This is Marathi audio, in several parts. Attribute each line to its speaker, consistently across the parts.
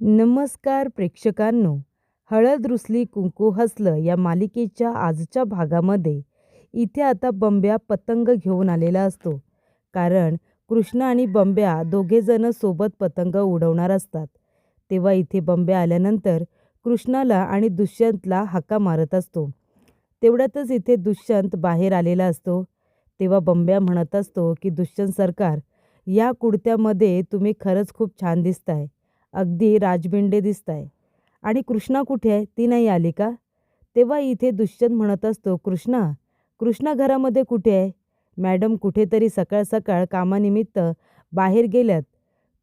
Speaker 1: नमस्कार प्रेक्षकांनो. हळद रुसली कुंकू हसलं या मालिकेच्या आजच्या भागामध्ये इथे आता बंब्या पतंग घेऊन आलेला असतो. कारण कृष्ण आणि बंब्या दोघेजणं सोबत पतंग उडवणार असतात. तेव्हा इथे बंब्या आल्यानंतर कृष्णाला आणि दुष्यंतला हाका मारत असतो. तेवढ्यातच इथे दुष्यंत बाहेर आलेला असतो. तेव्हा बंब्या म्हणत असतो की दुष्यंत सरकार या कुडत्यामध्ये तुम्ही खरंच खूप छान दिसताय. अगदी राजबिंडे दिसताय आणि कृष्णा कुठे आहे? ती नाही आली का? तेव्हा इथे दुष्यंत म्हणत असतो कृष्णा कृष्णा घरामध्ये कुठे आहे? मॅडम कुठेतरी सकाळ सकाळ कामानिमित्त बाहेर गेल्यात.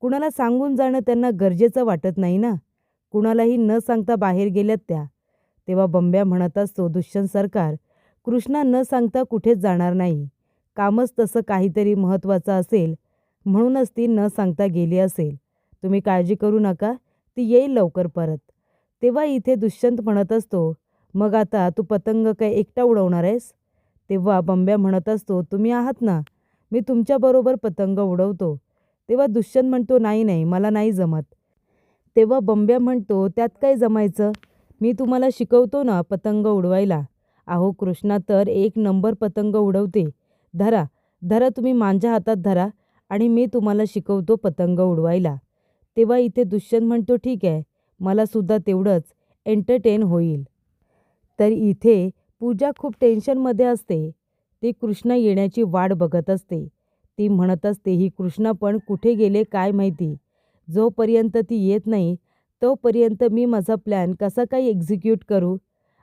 Speaker 1: कुणाला सांगून जाणं त्यांना गरजेचं वाटत नाही ना? कुणालाही न सांगता बाहेर गेल्यात त्या. तेव्हा बंब्या म्हणत असतो दुष्यंत सरकार कृष्णा न सांगता कुठेच जाणार नाही. कामच तसं काहीतरी महत्त्वाचं असेल म्हणूनच ती न सांगता गेली असेल. तुम्ही काळजी करू नका ती येईल लवकर परत. तेव्हा इथे दुष्यंत म्हणत असतो मग आता तू पतंग काय एकटा उडवणार आहेस? तेव्हा बंब्या म्हणत असतो तुम्ही आहात ना मी तुमच्याबरोबर पतंग उडवतो. तेव्हा दुष्यंत म्हणतो नाही नाही मला नाही जमत. तेव्हा बंब्या म्हणतो त्यात काय जमायचं? मी तुम्हाला शिकवतो ना पतंग उडवायला. अहो कृष्णा तर एक नंबर पतंग उडवते. धरा धरा तुम्ही माझ्या हातात धरा आणि मी तुम्हाला शिकवतो पतंग उडवायला. तेव्हा इथे दुष्यंत म्हणतो ठीक आहे मला सुद्धा तेवढंच एंटरटेन होईल. तर इथे पूजा खूप टेन्शनमध्ये असते. ती कृष्णा येण्याची वाट बघत असते. ती म्हणत असते ही कृष्णा पण कुठे गेले काय माहिती? जोपर्यंत ती येत नाही तोपर्यंत मी माझा प्लॅन कसा काय एक्झिक्यूट करू?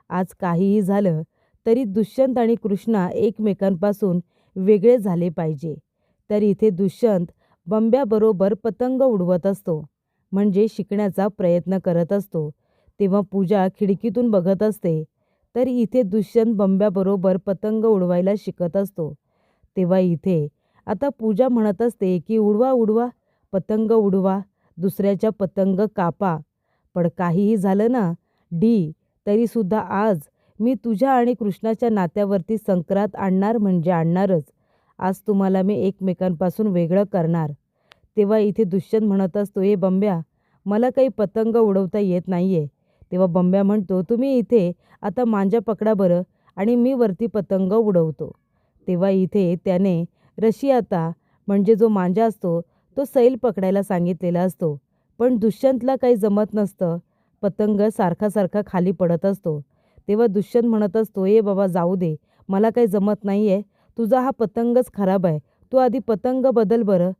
Speaker 1: आज काहीही झालं तरी दुष्यंत आणि कृष्णा एकमेकांपासून वेगळे झाले पाहिजे. तर इथे दुष्यंत बंब्याबरोबर पतंग उडवत असतो. म्हणजे शिकण्याचा प्रयत्न करत असतो. तेव्हा पूजा खिडकीतून बघत असते. तर इथे दुष्यंत बंब्याबरोबर पतंग उडवायला शिकत असतो. तेव्हा इथे आता पूजा म्हणत असते की उडवा उडवा पतंग उडवा दुसऱ्याच्या पतंग कापा. पण काहीही झालं ना डी तरीसुद्धा आज मी तुझ्या आणि कृष्णाच्या नात्यावरती संक्रांत आणणार म्हणजे आणणारच. आज तुम्हाला मी एकमेकांपासून वेगळं करणार. तेव्हा इथे दुष्यंत म्हणत असतो हे बंब्या मला काही पतंग उडवता येत नाही आहे तेव्हा बंब्या म्हणतो तुम्ही इथे आता मांजा पकडा बरं आणि मी वरती पतंग उडवतो. तेव्हा इथे त्याने रशियाता म्हणजे जो मांजा असतो तो सैल पकडायला सांगितलेला असतो. पण दुष्यंतला काही जमत नसतं. पतंग सारखा सारखा खाली पडत असतो. तेव्हा दुष्यंत म्हणत असतो ए बाबा जाऊ दे मला काही जमत नाही आहे तुझा हा पतंगच खराब आहे. तू आधी पतंग बदल बरं.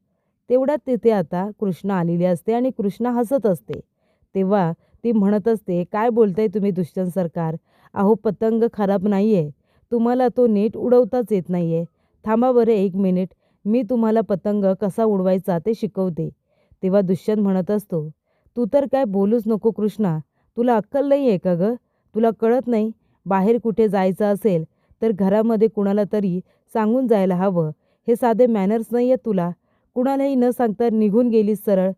Speaker 1: तेवढ्यात तिथे आता कृष्णा आलेली असते आणि कृष्णा हसत असते. तेव्हा ती म्हणत असते काय बोलताय तुम्ही दुष्यंत सरकार? अहो पतंग खराब नाही आहे तुम्हाला तो नीट उडवताच येत नाही आहे थांबा बरं एक मिनिट. मी तुम्हाला पतंग कसा उडवायचा ते शिकवते. तेव्हा दुष्यंत म्हणत असतो तू तर काय बोलूच नको कृष्णा. तुला अक्कल नाही आहे का गं? तुला कळत नाही? बाहेर कुठे जायचं असेल तर घरामध्ये कुणाला तरी सांगून जायला हवं. हे साधे मॅनर्स नाही आहेत तुला. कुणालाही न सांगता निघून गेलीस सरळ.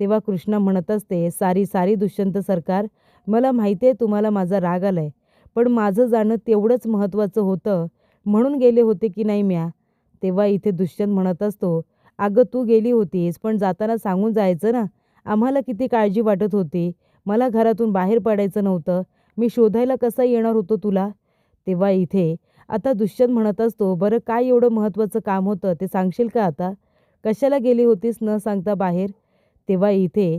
Speaker 1: तेव्हा कृष्णा म्हणत असते सारी सारी दुष्यंत सरकार मला माहिती आहे तुम्हाला माझा राग आलाय. पण माझं जाणं तेवढंच महत्त्वाचं होतं. म्हणून गेले होते की नाही म्या? तेव्हा इथे दुष्यंत म्हणत असतो अगं तू गेली होतीस पण जाताना सांगून जायचं ना? आम्हाला किती काळजी वाटत होती? मला घरातून बाहेर पडायचं नव्हतं. मी शोधायला कसा येणार होतो तुला? तेव्हा इथे. आता दुष्यंत म्हणत असतो बरं काय एवढं महत्त्वाचं काम होतं? ते सांगशील का आता? कशाला गेली होतीस न सांगता बाहेर? तेव्हा इथे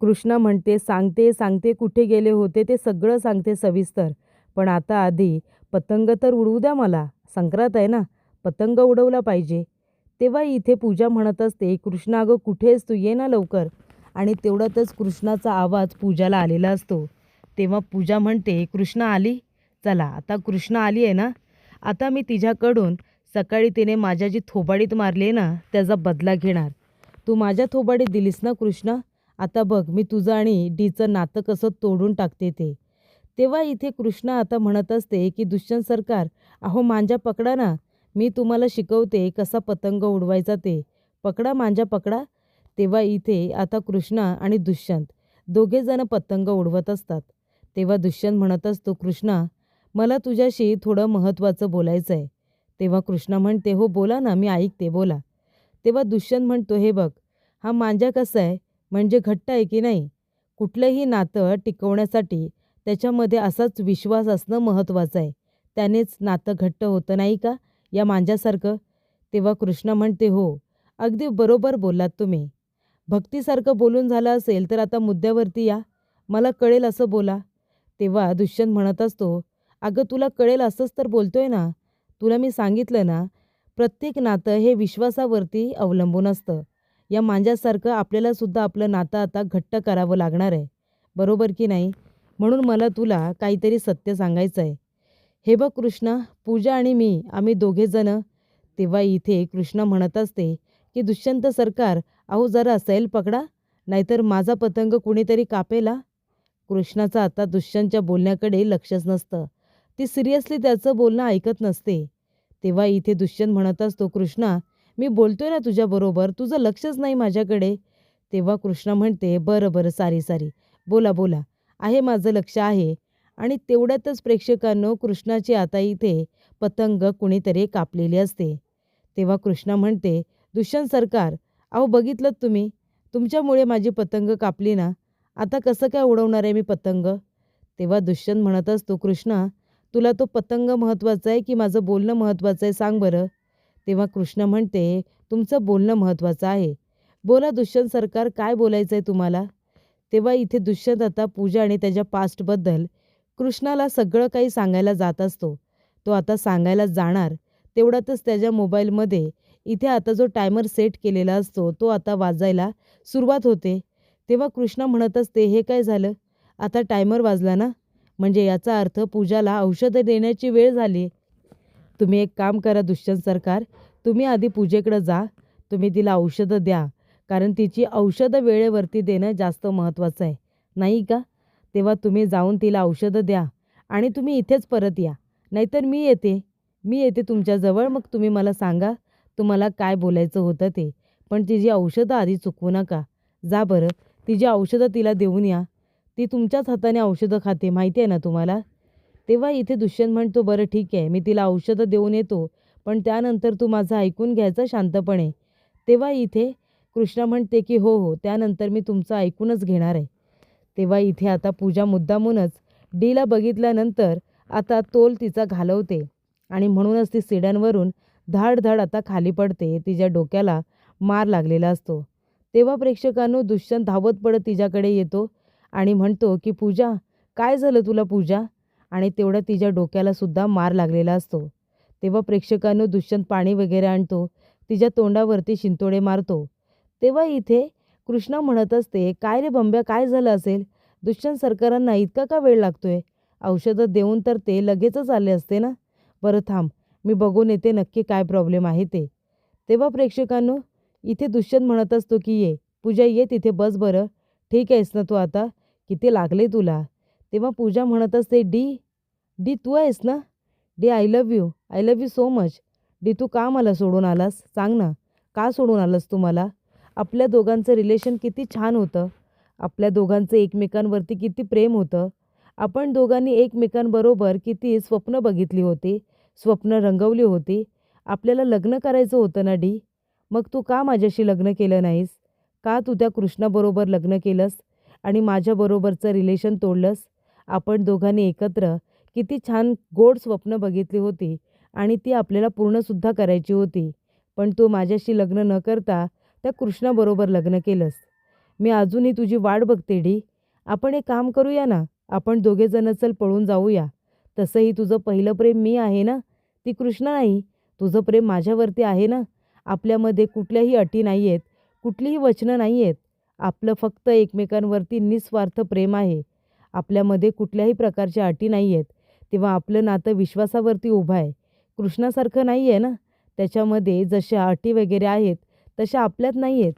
Speaker 1: कृष्णा म्हणते सांगते सांगते कुठे गेले होते ते सगळं सांगते सविस्तर. पण आता आधी पतंग तर उडवू द्या मला. संक्रांत आहे ना? पतंग उडवला पाहिजे. तेव्हा इथे पूजा म्हणत असते कृष्णा अगं कुठेस तू? ये ना लवकर. आणि तेवढ्यातच कृष्णाचा आवाज पूजाला आलेला असतो. तेव्हा पूजा म्हणते कृष्णा आली? चला आता कृष्णा आली आहे ना? आता मी तिच्याकडून सकाळी तिने माझ्या जी थोबाडीत मारली ना त्याचा बदला घेणार. तू माझ्या थोबाडीत दिलीस ना कृष्णा? आता बघ मी तुझं आणि डीचं नातं कसं तोडून टाकते ते. तेव्हा इथे कृष्णा आता म्हणत असते की दुष्यंत सरकार अहो मांजा पकडा ना. मी तुम्हाला शिकवते कसा पतंग उडवायचा ते. पकडा मांजा पकडा. तेव्हा इथे आता कृष्णा आणि दुष्यंत दोघेजणं पतंग उडवत असतात. तेव्हा दुष्यंत म्हणत असतो कृष्णा मला तुझ्याशी थोडं महत्त्वाचं बोलायचं आहे तेव्हा कृष्णा म्हणते हो बोला ना मी ऐकते बोला. तेव्हा दुष्यंत म्हणतो हे बघ हा मांजा कसा आहे? म्हणजे घट्ट आहे की नाही? कुठलंही नातं टिकवण्यासाठी त्याच्यामध्ये असाच विश्वास असणं महत्त्वाचं आहे. त्यानेच नातं घट्ट होतं नाही का या मांजासारखं तेव्हा कृष्णा म्हणते हो अगदी बरोबर बोललात तुम्ही. भक्तीसारखं बोलून झालं असेल तर आता मुद्द्यावरती या. मला कळेल असं बोला. तेव्हा दुष्यंत म्हणत असतो अगं तुला कळेल असंच तर बोलतोय ना. तुला मी सांगितलं ना प्रत्येक नातं हे विश्वासावरती अवलंबून असतं. या मांज्यासारखं आपल्यालासुद्धा आपलं नातं आता घट्ट करावं लागणार आहे. बरोबर की नाही? म्हणून मला तुला काहीतरी सत्य सांगायचं आहे हे बघ कृष्णा पूजा आणि मी आम्ही दोघेजणं तेव्हा इथे कृष्णा म्हणत असते की दुष्यंत सरकार अहो जरा सैल पकडा नाहीतर माझा पतंग कुणीतरी कापेला. कृष्णाचं आता दुष्यंतच्या बोलण्याकडे लक्षच नसतं. ती सिरियसली त्याचं बोलणं ऐकत नसते. तेव्हा इथे दुष्यंत म्हणत असतो कृष्णा मी बोलतोय ना तुझ्याबरोबर तुझं लक्षच नाही माझ्याकडे. तेव्हा कृष्णा म्हणते बरं बरं सारी सारी. बोला बोला. आहे माझं लक्ष आहे. आणि तेवढ्यातच प्रेक्षकांनो कृष्णाची आता इथे पतंग कुणीतरी कापलेली असते. तेव्हा कृष्णा म्हणते दुष्यंत सरकार अहो बघितलं तुम्ही? तुमच्यामुळे माझी पतंग कापली ना? आता कसं काय उडवणार आहे मी पतंग? तेव्हा दुष्यंत म्हणत असतो कृष्णा तुला तो पतंग महत्त्वाचा आहे की माझं बोलणं महत्त्वाचं आहे सांग बरं. तेव्हा कृष्ण म्हणते तुमचं बोलणं महत्त्वाचं आहे. बोला दुष्यंत सरकार काय बोलायचं आहे तुम्हाला? तेव्हा इथे दुष्यंत आता पूजा आणि त्याच्या पास्टबद्दल कृष्णाला सगळं काही सांगायला जात असतो. तो आता सांगायला जाणार. तेवढ्यातच त्याच्या मोबाईलमध्ये इथे आता जो टायमर सेट केलेला असतो तो आता वाजायला सुरुवात होते. तेव्हा कृष्णा म्हणत असते हे काय झालं? आता टायमर वाजला ना? म्हणजे याचा अर्थ पूजाला औषधं देण्याची वेळ झाली. तुम्ही एक काम करा दुष्यंत सरकार तुम्ही आधी पूजेकडं जा तुम्ही तिला औषधं द्या कारण तिची औषधं वेळेवरती देणं जास्त महत्त्वाचं आहे. नाही का? तेव्हा तुम्ही जाऊन तिला औषधं द्या आणि तुम्ही इथेच परत या. नाहीतर मी येते. मी येते तुमच्याजवळ मग तुम्ही मला सांगा तुम्हाला काय बोलायचं होतं ते. पण तिची औषधं आधी चुकवू नका. जा बरं तिची औषधं तिला देऊन या. ती तुमच्याच हाताने औषधं खाते माहिती आहे ना तुम्हाला? तेव्हा इथे दुष्यंत म्हणतो बरं ठीक आहे मी तिला औषधं देऊन येतो पण त्यानंतर तू माझं ऐकून घ्यायचं शांतपणे. तेव्हा इथे कृष्णा म्हणते की हो हो त्यानंतर मी तुमचं ऐकूनच घेणार आहे. तेव्हा इथे आता पूजा मुद्दामूनच डीला बघितल्यानंतर आता तोल तिचा घालवते आणि म्हणूनच ती सिड्यांवरून धाड धाड आता खाली पडते तिच्या डोक्याला मार लागलेला असतो. तेव्हा प्रेक्षकांनो दुष्यंत धावत पडत तिच्याकडे येतो आणि म्हणतो की पूजा काय झालं तुला पूजा? आणि तेवढ्या तिच्या डोक्याला सुद्धा मार लागलेला असतो. तेव्हा प्रेक्षकांनो दुष्यंत पाणी वगैरे आणतो तिच्या तोंडावरती शिंतोडे मारतो. तेव्हा इथे कृष्णा म्हणत असते काय रे बंब्या काय झालं असेल? दुष्यंत सरकारांना इतका का वेळ लागतोय? औषधं देऊन तर ते लगेचच आले असते ना? बरं थांब मी बघून येते नक्की काय प्रॉब्लेम आहे ते. तेव्हा प्रेक्षकांनो इथे दुष्यंत म्हणत असतो की ये पूजा ये तिथे बस बरं. ठीक आहेस ना तू आता? किती लागले तुला? तेव्हा पूजा म्हणत असते डी डी तू आहेस ना? D I love you I love you so much D तू का मला सोडून आलास? सांग ना का सोडून आलास तू मला? आपल्या दोघांचं रिलेशन किती छान होतं. आपल्या दोघांचं एकमेकांवरती किती प्रेम होतं. आपण दोघांनी एकमेकांबरोबर किती स्वप्न बघितली होती स्वप्न रंगवली होती. आपल्याला लग्न करायचं होतं ना डी? मग तू का माझ्याशी लग्न केलं नाहीस? का तू त्या कृष्णाबरोबर लग्न केलंस आणि माझ्याबरोबरचं रिलेशन तोडलंस? आपण दोघांनी एकत्र किती छान गोड स्वप्न बघितली होती आणि ती आपल्याला पूर्णसुद्धा करायची होती. पण तू माझ्याशी लग्न न करता त्या कृष्णाबरोबर लग्न केलंस. मी अजूनही तुझी वाट बघते डी. आपण एक काम करूया ना? आपण दोघेजणं चल पळून जाऊया. तसंही तुझं पहिलं प्रेम मी आहे ना? ती कृष्ण नाही. तुझं प्रेम माझ्यावरती आहे ना? आपल्यामध्ये कुठल्याही अटी नाही आहेत कुठलीही वचनं नाही आहेत आपलं फक्त एकमेकांवरती निस्वार्थ प्रेम आहे. आपल्यामध्ये कुठल्याही प्रकारच्या अटी नाही आहेत तेव्हा आपलं नातं विश्वासावरती उभं आहे. कृष्णासारखं नाही आहे ना? त्याच्यामध्ये जशा अटी वगैरे आहेत तशा आपल्यात नाही आहेत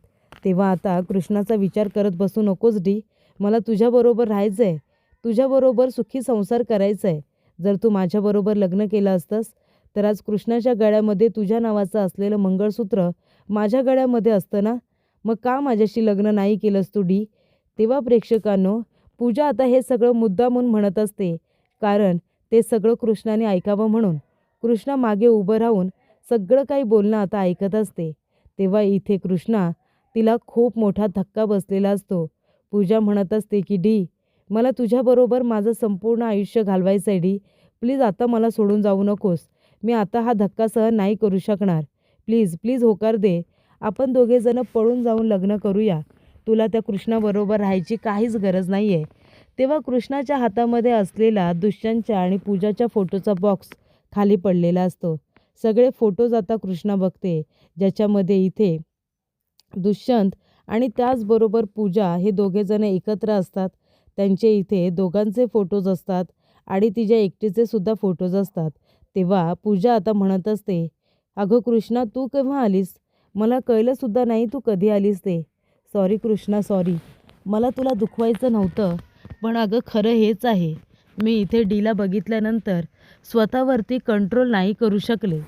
Speaker 1: तेव्हा आता कृष्णाचा विचार करत बसू नकोस डी. मला तुझ्याबरोबर राहायचं आहे तुझ्याबरोबर सुखी संसार करायचा आहे जर तू माझ्याबरोबर लग्न केलं असतंस तर आज कृष्णाच्या गळ्यामध्ये तुझ्या नावाचं असलेलं मंगळसूत्र माझ्या गळ्यामध्ये असतं ना? मग का माझ्याशी लग्न नाही केलंस तू डी? तेव्हा प्रेक्षकांनो पूजा आता हे सगळं मुद्दामून म्हणत असते कारण ते सगळं कृष्णाने ऐकावं म्हणून. कृष्णा मागे उभं राहून सगळं काही बोलणं आता ऐकत असते. तेव्हा इथे कृष्णा तिला खूप मोठा धक्का बसलेला असतो. पूजा म्हणत असते की डी मला तुझ्याबरोबर माझं संपूर्ण आयुष्य घालवायचं आहे डी. प्लीज आता मला सोडून जाऊ नकोस. मी आता हा धक्का सहन नाही करू शकणार. प्लीज प्लीज होकार दे. आपण दोघेजणं पळून जाऊन लग्न करूया. तुला त्या कृष्णाबरोबर राहायची काहीच गरज नाही आहे तेव्हा कृष्णाच्या हातामध्ये असलेला दुष्यंतच्या आणि पूजाच्या फोटोचा बॉक्स खाली पडलेला असतो. सगळे फोटोज आता कृष्णा बघते ज्याच्यामध्ये इथे दुष्यंत आणि त्याचबरोबर पूजा हे दोघेजण एकत्र असतात. त्यांचे इथे दोघांचे फोटोज असतात आणि तिच्या एकटीचे सुद्धा फोटोज असतात. तेव्हा पूजा आता म्हणत असते अगं कृष्णा तू केव्हा आलीस? मला कळलंसुद्धा नाही तू कधी आलीस ते. सॉरी कृष्णा सॉरी मला तुला दुखवायचं नव्हतं पण अगं खरं हेच आहे. मी इथे डीला बघितल्यानंतर स्वतःवरती कंट्रोल नाही करू शकले.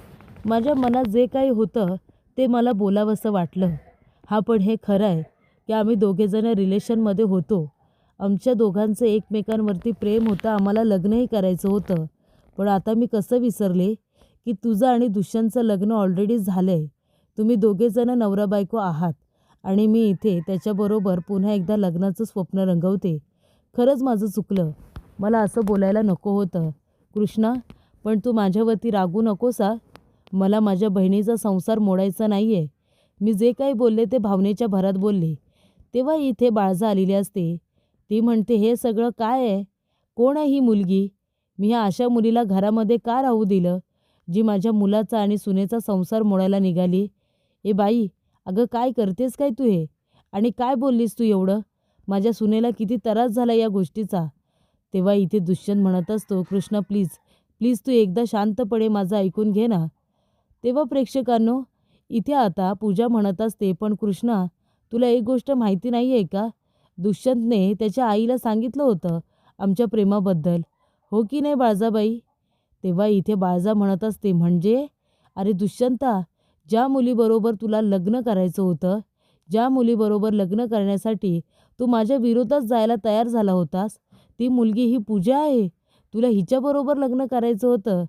Speaker 1: माझ्या मनात जे काही होतं ते मला बोलावंसं वाटलं. हा पण हे खरं आहे की आम्ही दोघेजणं रिलेशनमध्ये होतो. आमच्या दोघांचं एकमेकांवरती प्रेम होतं आम्हाला लग्नही करायचं होतं. पण आता मी कसं विसरले की तुझं आणि दुष्यांचं लग्न ऑलरेडी झालं आहे तुम्ही दोघेजणं नवरा बायको आहात आणि मी इथे त्याच्याबरोबर पुन्हा एकदा लग्नाचं स्वप्न रंगवते. खरंच माझं चुकलं. मला असं बोलायला नको होतं. कृष्णा पण तू माझ्यावरती रागू नकोसा मला माझ्या बहिणीचा संसार मोडायचा नाही आहे मी जे काही बोलले ते भावनेच्या भरात बोलले. तेव्हा इथे बाळजा आलेली असते. ती म्हणते हे सगळं काय आहे? कोण आहे ही मुलगी? मी ह्या अशा मुलीला घरामध्ये का राहू दिलं? जी माझ्या मुलाचा आणि सुनेचा संसार मोडायला निघाली? ए बाई अगं काय करतेस काय तू हे? आणि काय बोललीस तू एवढं? माझ्या सुनेला किती त्रास झाला या गोष्टीचा. तेव्हा इथे दुष्यंत म्हणत असतो कृष्णा प्लीज प्लीज तू एकदा शांतपणे माझं ऐकून घे ना. तेव्हा प्रेक्षकांनो इथे आता पूजा म्हणत असते पण कृष्णा तुला एक गोष्ट माहिती नाही आहे का? दुष्यंतने त्याच्या आईला सांगितलं होतं आमच्या प्रेमाबद्दल. हो की नाही बाळजाबाई? तेव्हा इथे बाळजा म्हणत असते म्हणजे? अरे दुष्यंता ज्या मुलीबरोबर तुला लग्न करायचं होतं ज्या मुलीबरोबर लग्न करण्यासाठी तू माझ्या विरोधात जायला तयार झाला होतास ती मुलगी ही पूजा आहे. तुला हिच्याबरोबर लग्न करायचं होतं.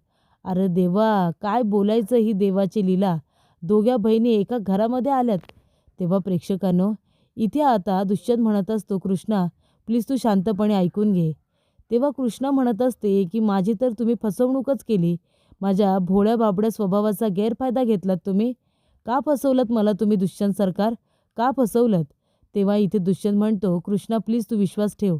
Speaker 1: अरे देवा काय बोलायचं ही देवाची लीला. दोघ्या बहिणी एका घरामध्ये आल्यात. तेव्हा प्रेक्षकांनो इथे आता दुष्यंत म्हणत असतो कृष्णा प्लीज तू शांतपणे ऐकून घे. तेव्हा कृष्णा म्हणत असते की माझी तर तुम्ही फसवणूकच केली. माझ्या भोळ्या बाबड्या स्वभावाचा गैरफायदा घेतलात तुम्ही? का फसवलत मला तुम्ही दुष्यंत सरकार? का फसवलत? तेव्हा इथे दुष्यंत म्हणतो कृष्णा प्लीज तू विश्वास ठेव.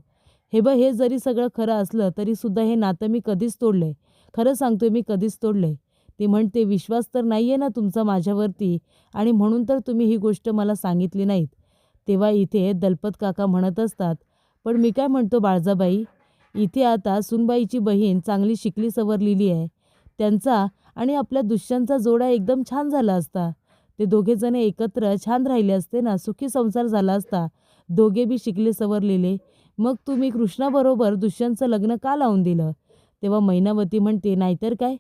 Speaker 1: हे बघ हे जरी सगळं खरं असलं तरीसुद्धा हे नातं मी कधीच तोडलं आहे खरं सांगतोय मी कधीच तोडलं आहे ती म्हणते विश्वास तर नाही आहे ना तुमचा माझ्यावरती. आणि म्हणून तर तुम्ही ही गोष्ट मला सांगितली नाहीत तेव्हा इथे दलपत काका म्हणत असतात पण मी काय म्हणतो बाळजाबाई? इथे आता सुनबाईची बहीण चांगली शिकली सवरलेली आहे. त्यांचा आणि आपल्या दुष्यांचा जोडा एकदम छान झाला असता. ते दोघेजण एकत्र छान राहिले असते ना सुखी संसार झाला असता. दोघे बी शिकले सवरलेले. मग तुम्ही कृष्णाबरोबर दुष्यांचं लग्न का लावून दिलं? तेव्हा मैनावती म्हणते नाहीतर काय?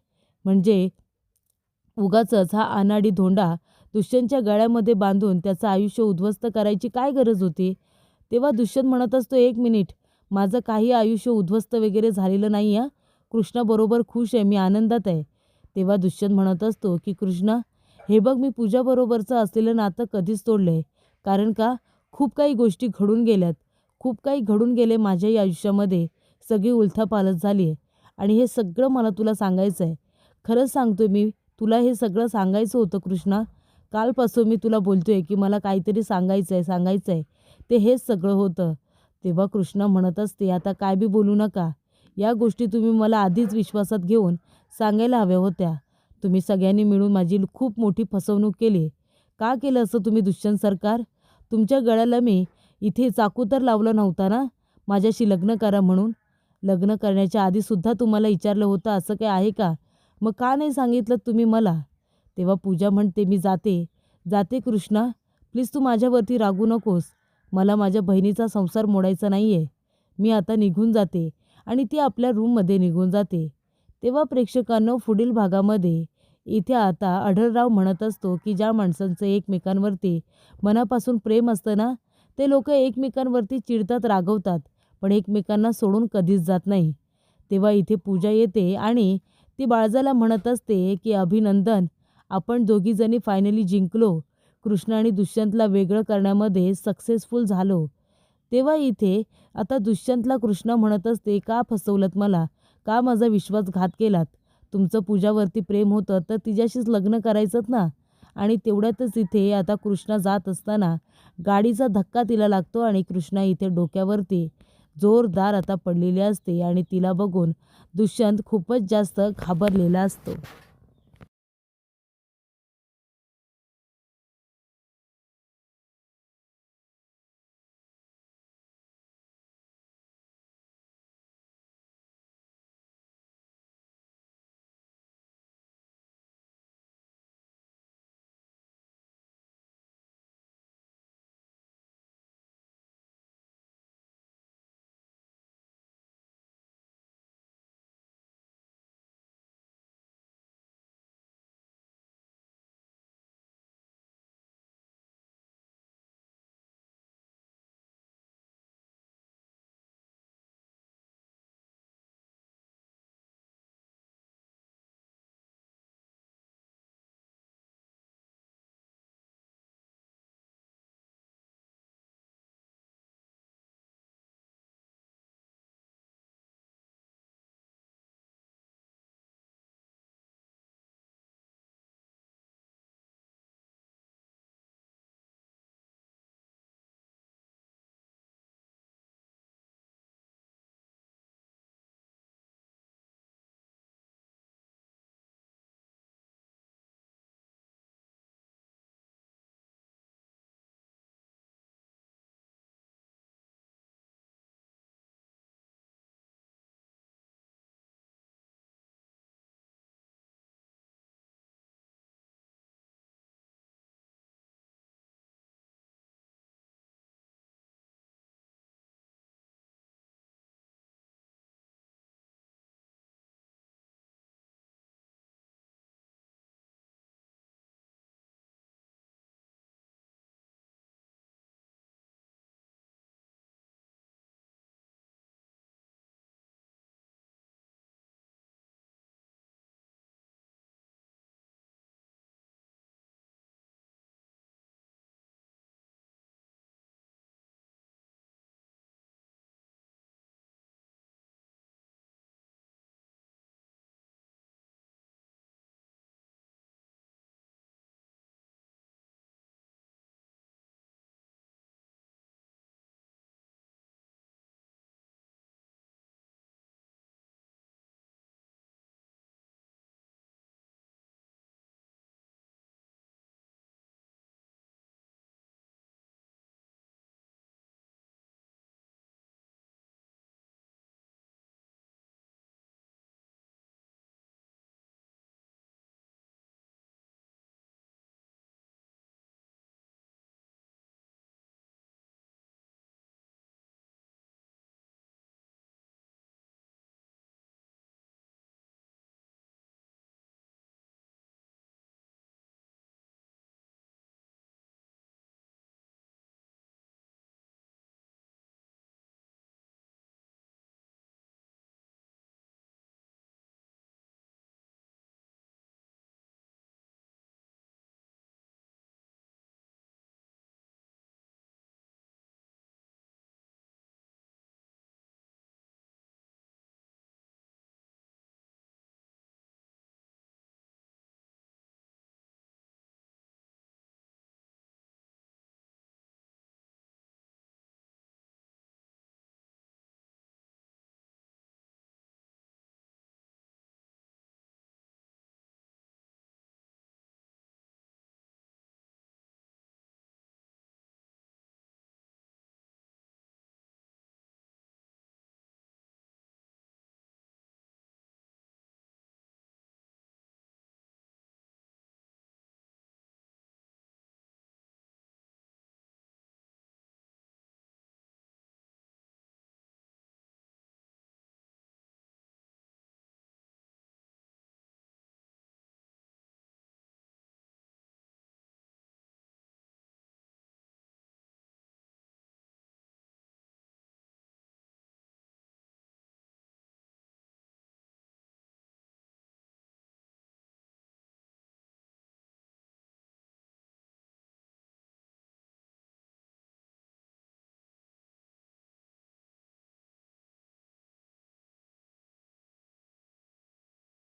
Speaker 1: म्हणजे उगाचच हा अनाडी धोंडा दुष्यंतच्या गळ्यामध्ये बांधून त्याचं आयुष्य उद्ध्वस्त करायची काय गरज होती? तेव्हा दुष्यंत म्हणत असतो एक मिनिट माझं काही आयुष्य उद्ध्वस्त वगैरे झालेलं नाही आहे कृष्णाबरोबर खुश आहे मी आनंदात आहे. तेव्हा दुष्यंत म्हणत असतो की कृष्णा हे बघ मी पूजाबरोबरचं असलेलं नातं कधीच तोडलं आहे कारण का? खूप काही गोष्टी घडून गेल्यात. खूप काही घडून गेले माझ्याही आयुष्यामध्ये. सगळी उलथापालथ झाली आहे. आणि हे सगळं मला तुला सांगायचं आहे. खरंच सांगतोय मी तुला हे सगळं सांगायचं होतं कृष्णा. कालपासून मी तुला बोलतोय की मला काहीतरी सांगायचं आहे सांगायचं आहे. ते हेच सगळं होतं. तेव्हा कृष्णा म्हणत असते आता काय बी बोलू नका. या गोष्टी तुम्ही मला आधीच विश्वासात घेऊन सांगायला हव्या होत्या. तुम्ही सगळ्यांनी मिळून माझी खूप मोठी फसवणूक केली. का केलं असं तुम्ही दुष्यंत सरकार? तुमच्या गळ्याला मी इथे चाकू तर लावला नव्हता ना? माझ्याशी लग्न करा म्हणून. लग्न करण्याच्या आधीसुद्धा तुम्हाला विचारलं होतं असं काय आहे का? मग का नाही सांगितलं तुम्ही मला? तेव्हा पूजा म्हणते मी जाते. जाते कृष्णा. प्लीज तू माझ्यावरती रागू नकोस. मला माझ्या बहिणीचा संसार मोडायचा नाही आहे मी आता निघून जाते. आणि ती आपल्या रूममध्ये निघून जाते. तेव्हा प्रेक्षकांनो पुढील भागामध्ये इथे आता आढळराव म्हणत असतो की ज्या माणसांचं एकमेकांवरती मनापासून प्रेम असतं ना ते लोक एकमेकांवरती चिडतात रागवतात पण एकमेकांना सोडून कधीच जात नाही. तेव्हा इथे पूजा येते आणि ती बाळजाला म्हणत असते की अभिनंदन आपण दोघीजणी फायनली जिंकलो. कृष्ण आणि दुष्यंतला वेगळं करण्यामध्ये सक्सेसफुल झालो. तेव्हा इथे आता दुष्यंतला कृष्ण म्हणत असते का फसवलत मला? का माझा विश्वासघात केलात? तुमचं पूजावरती प्रेम होतं तर तिच्याशीच लग्न करायचंच ना? आणि तेवढ्यातच इथे आता कृष्णा जात असताना गाडीचा धक्का तिला लागतो आणि कृष्णा इथे डोक्यावरती जोरदार आता पडलेली असते आणि तिला बघून दुष्यंत खूपच जास्त घाबरलेला असतो.